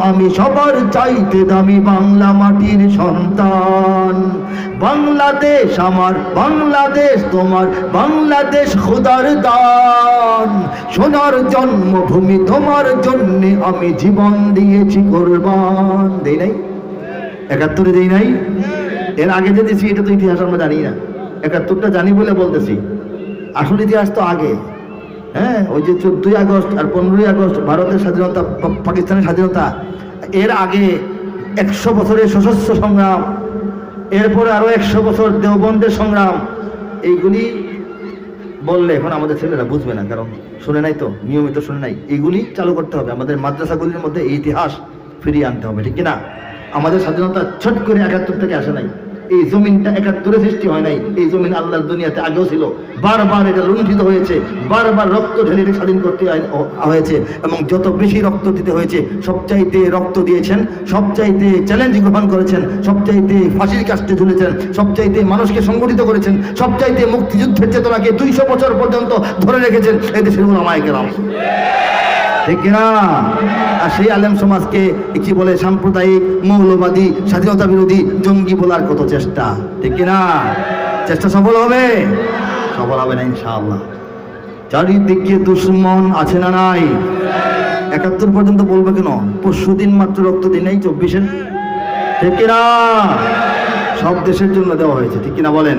আমি সবার চাইতে দামি বাংলা মাটির সন্তান। বাংলাদেশ আমার, বাংলাদেশ তোমার, বাংলাদেশ খোদার দান। সোনার জন্মভূমি তোমার জন্যে আমি জীবন দিয়েছি কোরবান। দেই নাই? একাত্তরে দেই নাই? এর আগে যে দিছি, এটা তো ইতিহাস আমরা জানি না। একাত্তরটা জানি বলে বলতেছি। আসল ইতিহাস তো আগে। হ্যাঁ ওই যে চোদ্দই আগস্ট আর পনেরোই আগস্ট ভারতের স্বাধীনতা পাকিস্তানের স্বাধীনতা। এর আগে একশো বছরের সশস্ত্র সংগ্রাম, এরপরে আরও একশো বছর দেওবন্দের সংগ্রাম, এইগুলি বললে এখন আমাদের ছেলেরা বুঝবে না, কারণ শুনে নাই তো, নিয়মিত শুনে নাই। এইগুলি চালু করতে হবে, আমাদের মাদ্রাসাগুলির মধ্যে এই ইতিহাস ফিরিয়ে আনতে হবে, ঠিক কিনা আমাদের স্বাধীনতা ছট করে একাত্তর থেকে আসে নাই। এই জমিনটা একাত্তরে সৃষ্টি হয় নাই। এই জমিন আল্লাহর দুনিয়াতে আগেও ছিল। বারবার এটা লুণ্ঠিত হয়েছে। বারবার রক্ত ঢেলে স্বাধীন করতে হয়েছে এবং যত বেশি রক্ত দিতে হয়েছে, সবচাইতে রক্ত দিয়েছেন, সবচাইতে চ্যালেঞ্জ গ্রহণ করেছেন, সবচাইতে ফাঁসির কাস্টে ঝুলেছেন সবচাইতে মানুষকে সংগঠিত করেছেন, সবচাইতে মুক্তিযুদ্ধের চেতনাকে দুইশো বছর পর্যন্ত ধরে রেখেছেন এই দেশের ওলামায়ে কেরাম। ঠিক কিনা আর সেই আলেম সমাজকে কি বলে সাম্প্রদায়িক, মৌলবাদী, স্বাধীনতা বিরোধী জঙ্গি বলার কত চেষ্টা? ঠিক কিনা? চেষ্টা সফল হবে? সফল হবে না ইনশাআল্লাহ। চারিদিকে দুশ্মন আছে না নাই? একাত্তর পর্যন্ত বলবে কেন? পরশু দিন মাত্র রক্ত দিন এই চব্বিশের ঠিক কিনা? সব দেশের জন্য দেওয়া হয়েছে। ঠিক কিনা বলেন?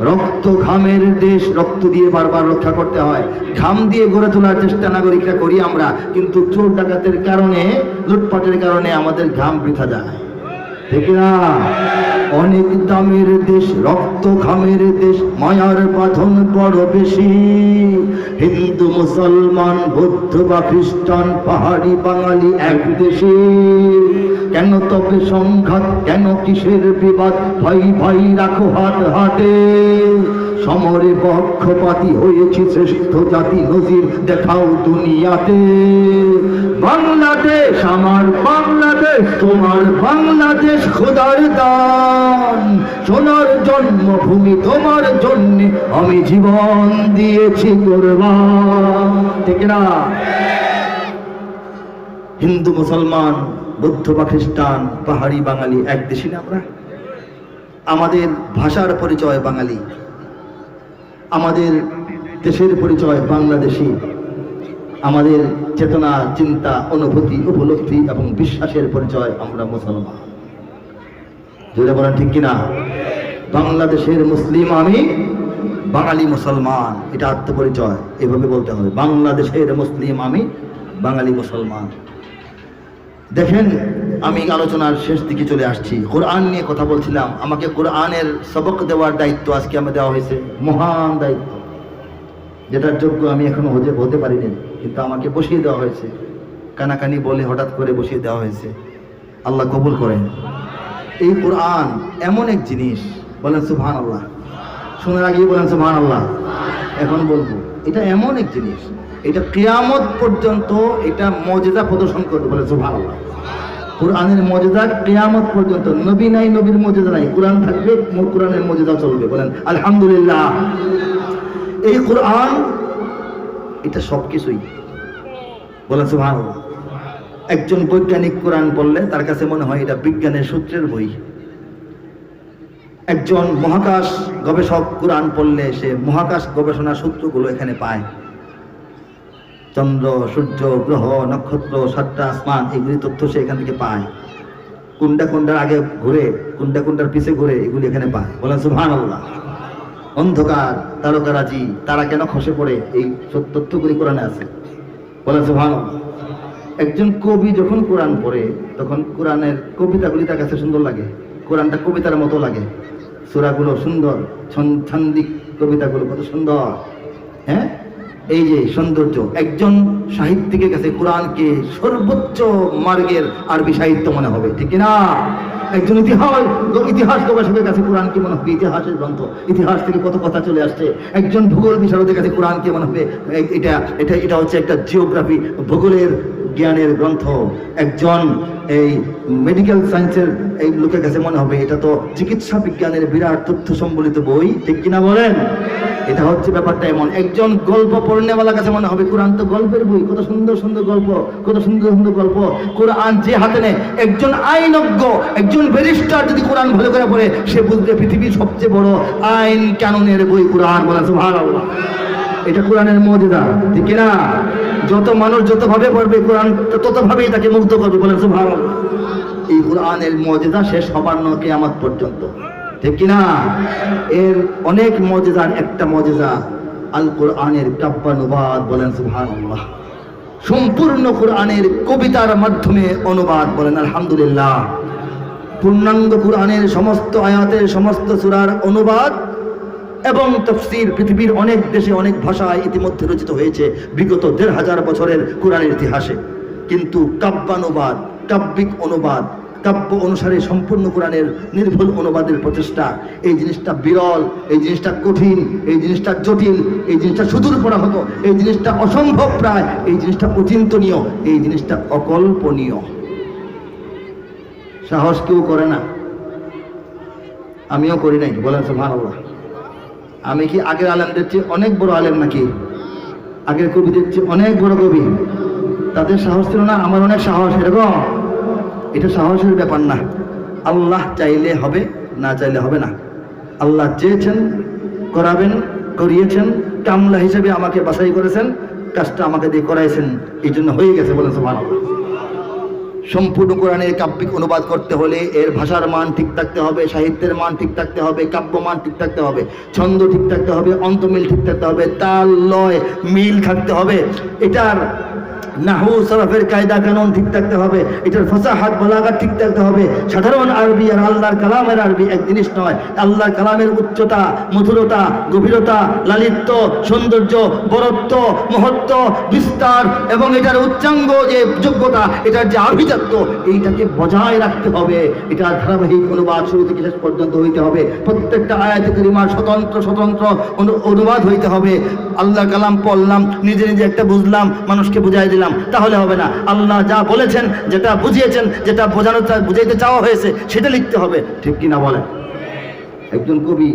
রক্ত ঘামের দেশ, রক্ত দিয়ে বারবার রক্ষা করতে হয়। ঘাম দিয়ে গড়ে তোলার চেষ্টা নাগরিকরা করি আমরা, কিন্তু চোর ডাকাতের কারণে, লুটপাটের কারণে আমাদের ঘাম বৃথা যায়। অনেক দামের দেশ, রক্ত ঘামের দেশ, মায়ার বাঁধন বড় বেশি। হিন্দু, মুসলমান, বৌদ্ধ বা খ্রিস্টান, পাহাড়ি বাঙালি এক দেশে। কেন তবে সংঘাত, কেন কিসের বিবাদ? ভাই ভাই রাখো হাত হাতে। সমরে পক্ষপাতি হয়েছি শ্রেষ্ঠ জাতি নজির। দেখাও দুনিয়াতে। বাংলাদেশ, আমার বাংলাদেশ, তোমার বাংলাদেশ খোদার দান। সোনার জন্মভূমি তোমার জন্য আমি জীবন দিয়েছি ঠিক না? হিন্দু, মুসলমান, বৌদ্ধ বা খ্রিস্টান পাহাড়ি বাঙালি, এক দেশি না আমরা। আমাদের ভাষার পরিচয় বাঙালি। আমাদের দেশের পরিচয় বাংলাদেশি। আমাদের চেতনা, চিন্তা, অনুভূতি, উপলব্ধি এবং বিশ্বাসের পরিচয় আমরা মুসলমান। জোরে বলেন ঠিক কিনা? বাংলাদেশের মুসলিম আমি, বাঙালি মুসলমান। এটা আত্মপরিচয়। এভাবে বলতে হবে। বাংলাদেশের মুসলিম আমি, বাঙালি মুসলমান। দেখেন আমি আলোচনার শেষ দিকে চলে আসছি। কোরআন নিয়ে কথা বলছিলাম। আমাকে কোরআনের সবক দেওয়ার দায়িত্ব আজকে আমার দেওয়া হয়েছে। মহান দায়িত্ব। যেটার যোগ্য আমি এখনও হতে হতে পারিনি, কিন্তু আমাকে বসিয়ে দেওয়া হয়েছে। কানাকানি বলে হঠাৎ করে বসিয়ে দেওয়া হয়েছে। আল্লাহ কবুল করেন। এই কোরআন এমন এক জিনিস, বলেন সুবহান আল্লাহ শোনার আগেই বলেন সুবহান আল্লাহ এখন বলব, এটা এমন এক জিনিস, এটা কিয়ামত পর্যন্ত এটা মজেদা প্রদর্শন করবে বলে সুবহান আল্লাহ কোরআনের মর্যাদা কেয়ামত পর্যন্ত নবী নাই, নবীর মর্যাদা নাই। কোরআন থাকবে কোরআনের মর্যাদা চলবে। বলেন, আলহামদুলিল্লাহ। এই কোরআন, এটা সব কিছুই বলেন, সুবহানাল্লাহ। একজন বৈজ্ঞানিক কোরআন পড়লে তার কাছে মনে হয় এটা বিজ্ঞানের সূত্রের বই। একজন মহাকাশ গবেষক কোরআন পড়লে সে মহাকাশ গবেষণা সূত্রগুলো এখানে পায়। চন্দ্র, সূর্য, গ্রহ, নক্ষত্র, সাতটা আসমান এগুলি তথ্য সে এখান থেকে পায়। কোনটা কোনটার আগে ঘুরে কোনটা কোনটার পিছে ঘুরে এগুলি এখানে পায়। বলেন আল্লাহ অন্ধকার, তারকারাজি, তারা কেন খসে পড়ে? এই তথ্যগুলি কোরআনে আছে। বলেন সুহান একজন কবি যখন কোরআন পড়ে, তখন কোরআনের কবিতাগুলি তার কাছে সুন্দর লাগে। কোরআনটা কবিতার মতো লাগে। সুরাগুলো সুন্দর ছন- ছান্দিক কবিতাগুলো কত সুন্দর। হ্যাঁ? এই যে সৌন্দর্য, একজন সাহিত্যিকের কাছে কোরআনকে সর্বোচ্চ মার্গের আরবি সাহিত্য মনে হবে, ঠিক না একজন ইতিহাস ইতিহাস গবেষকের কাছে কোরআন কি মনে হবে, ইতিহাসের গ্রন্থ, ইতিহাস থেকে কত কথা চলে আসছে। একজন ভূগোল বিশারদের কাছে কোরআন কি মনে হবে এটা এটা এটা হচ্ছে একটা জিওগ্রাফি, ভূগোলের জ্ঞানের গ্রন্থ। একজন এই মেডিকেল সায়েন্সের এই লোকের কাছে মনে হবে, এটা তো চিকিৎসা বিজ্ঞানের বিরাট তথ্য সম্বলিত বই, ঠিক কিনা বলেন? এটা হচ্ছে ব্যাপারটা এমন। একজন গল্প পড়নেওয়ালার কাছে মনে হবে, কোরআন তো গল্পের বই, কত সুন্দর সুন্দর গল্প, কত সুন্দর সুন্দর গল্প। কোরআন যে হাতে নেয়, একজন আইনজ্ঞ, একজন ব্যারিস্টার যদি কোরআন ভালো করে পড়ে, সে বুঝবে পৃথিবীর সবচেয়ে বড় আইন কানুনের বই কোরআন বলে, সুবহানাল্লাহ। এটা কোরআনের মর্যাদা, ঠিক না যত মানুষ যতভাবে পড়বে, কোরআন ততভাবেই তাকে মুগ্ধ করবে বলেন সুবহানাল্লাহ। এই কোরআনের মর্যাদা শেষ হবার নয় কিয়ামত পর্যন্ত। ঠিক কিনা? এর অনেক মর্যাদার একটা মর্যাদা আল কোরআনের কাব্যানুবাদ বলেন, সুবহানাল্লাহ। সম্পূর্ণ কোরআনের কবিতার মাধ্যমে অনুবাদ বলেন, আলহামদুলিল্লাহ। পূর্ণাঙ্গ কোরআনের সমস্ত আয়াতের সমস্ত সূরার অনুবাদ এবং তফসির পৃথিবীর অনেক দেশে অনেক ভাষায় ইতিমধ্যে রচিত হয়েছে, বিগত দেড় হাজার বছরের কোরআনের ইতিহাসে। কিন্তু কাব্যানুবাদ, কাব্যিক অনুবাদ কাব্য অনুসারে সম্পূর্ণ কোরআনের নির্ভুল অনুবাদের প্রচেষ্টা। এই জিনিসটা বিরল, এই জিনিসটা কঠিন, এই জিনিসটা জটিল, এই জিনিসটা সুদূর পড়া হতো এই জিনিসটা অসম্ভব প্রায়, এই জিনিসটা অচিন্তনীয়, এই জিনিসটা অকল্পনীয়। সাহস কেউ করে না। আমিও করি নাই, বলেন সুবহানাল্লাহ। আমি কি আগের আলেমদের চেয়ে অনেক বড় আলেম নাকি? আগের কবিদের চেয়ে অনেক বড় কবি। তাদের সাহস ছিল না, আমার অনেক সাহস, এরকম? এটা সাহসের ব্যাপার না। আল্লাহ চাইলে হবে, না চাইলে হবে না। আল্লাহ চেয়েছেন, করাবেন, করিয়েছেন, কামলা হিসেবে আমাকে বাছাই করেছেন, কাজটা আমাকে দিয়ে করাইছেন। এই জন্য হয়ে গেছে বলেন সুবহানাল্লাহ। সম্পূর্ণ কোরআনের কাব্যিক অনুবাদ করতে হলে এর ভাষার মান ঠিক থাকতে হবে, সাহিত্যের মান ঠিক থাকতে হবে কাব্য মান ঠিক থাকতে হবে, ছন্দ ঠিক থাকতে হবে, অন্তমিল ঠিক থাকতে হবে, তাল, লয়, মিল থাকতে হবে। এটার নাহু সরফের কায়দা কানুন ঠিক থাকতে হবে, এটার ফসাহাত বলাগার ঠিক থাকতে হবে। সাধারণ আরবি আর আল্লাহর কালামের আরবি এক জিনিস নয়, আল্লাহর কালামের উচ্চতা, মধুরতা, গভীরতা, লালিত্য, সৌন্দর্য, বরত্ব, মহত্ব, বিস্তার এবং এটার উচ্চাঙ্গ যে যোগ্যতা, এটার যে আভিজাত্য, এইটাকে বজায় রাখতে হবে। এটা ধারাবাহিক অনুবাদ শুরু থেকে শেষ পর্যন্ত হইতে হবে। প্রত্যেকটা আয়াত করিমার স্বতন্ত্র স্বতন্ত্র অনুবাদ হইতে হবে। আল্লাহ কালাম পড়লাম, নিজে নিজে একটা বুঝলাম, মানুষকে বুঝাই দিলাম। তাহলে হবে না। আল্লাহ যা বলেছেন, যেটা বুঝিয়েছেন, যেটা বোঝানো বুঝাইতে চাওয়া হয়েছে, সেটা লিখতে হবে। ঠিক কি না বলেন? একজন কবি,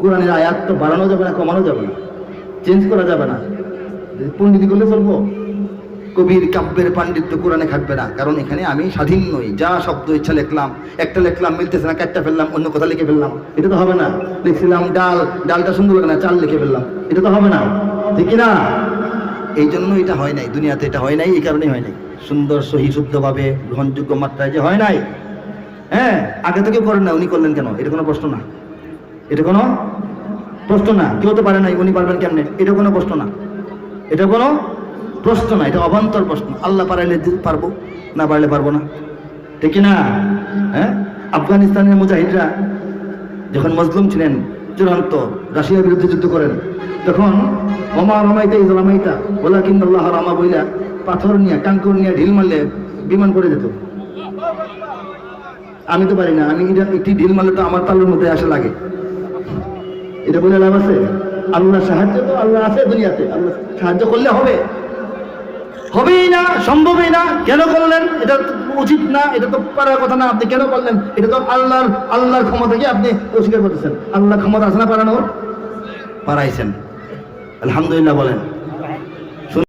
কোরআনের আয়াত তো বাড়ানো যাবে না, কমানো যাবে না চেঞ্জ করা যাবে না। পণ্ডিত করলে চলবো, কবির কাব্যের পাণ্ডিত্য কোরআনে খাটবে না, কারণ এখানে আমি স্বাধীন নই। যা শব্দ, ইচ্ছা লিখলাম, একটা লিখলাম, মিলতেছে না, কাটটা ফেললাম, অন্য কথা লিখে ফেললাম, এটা তো হবে না। লিখছিলাম ডাল, ডালটা সুন্দর লাগে না, চাল লিখে ফেললাম, এটা তো হবে না। ঠিক না এই জন্য এটা হয় নাই, দুনিয়াতে এটা হয় নাই, এই কারণেই হয় নাই। সুন্দর, সহি, শুদ্ধভাবে, গ্রহণযোগ্য মাত্রায় যে হয় নাই। হ্যাঁ আগে থেকে করেন না, উনি করলেন কেন? এটা কোনো প্রশ্ন না। এটা কোনো প্রশ্ন না। কেউ তো পারে নাই, উনি পারবেন কেমনে? এটা কোনো প্রশ্ন না। এটা কোনো প্রশ্ন না, এটা অবান্তর প্রশ্ন। আল্লাহ পারাইলে পারব, না পারলে পারব না। ঠিক না? হ্যাঁ? আফগানিস্তানের মুজাহিদরা যখন মজলুম ছিলেন চূড়ান্ত রাশিয়ার বিরুদ্ধে যুদ্ধ করেন। তখন অমা রমাইতা ইসলামাইতা বলা কিন্তু আল্লাহ রামা বইলা পাথর নিয়ে, কাঙ্কুর নিয়ে ঢিল মারলে বিমান করে যেত। আমি তো পারি না, আমি এটা একটি ঢিল মারলে তো আমার তালুর মধ্যে আসা লাগে। এটা বলে লাভ আছে? আল্লাহ সাহায্য তো আল্লাহ আছে দুনিয়াতে, আল্লাহ সাহায্য করলে হবে। হবেই না, সম্ভবই না, কেন করলেন? এটা উচিত না, এটা তো পারার কথা না। আপনি কেন বললেন? এটা তো আল্লাহর আল্লাহর ক্ষমতাকে আপনি অস্বীকার করতেছেন। আল্লাহ ক্ষমতা আছে না পারানোর? পারাইছেন। আলহামদুলিল্লাহ বলেন।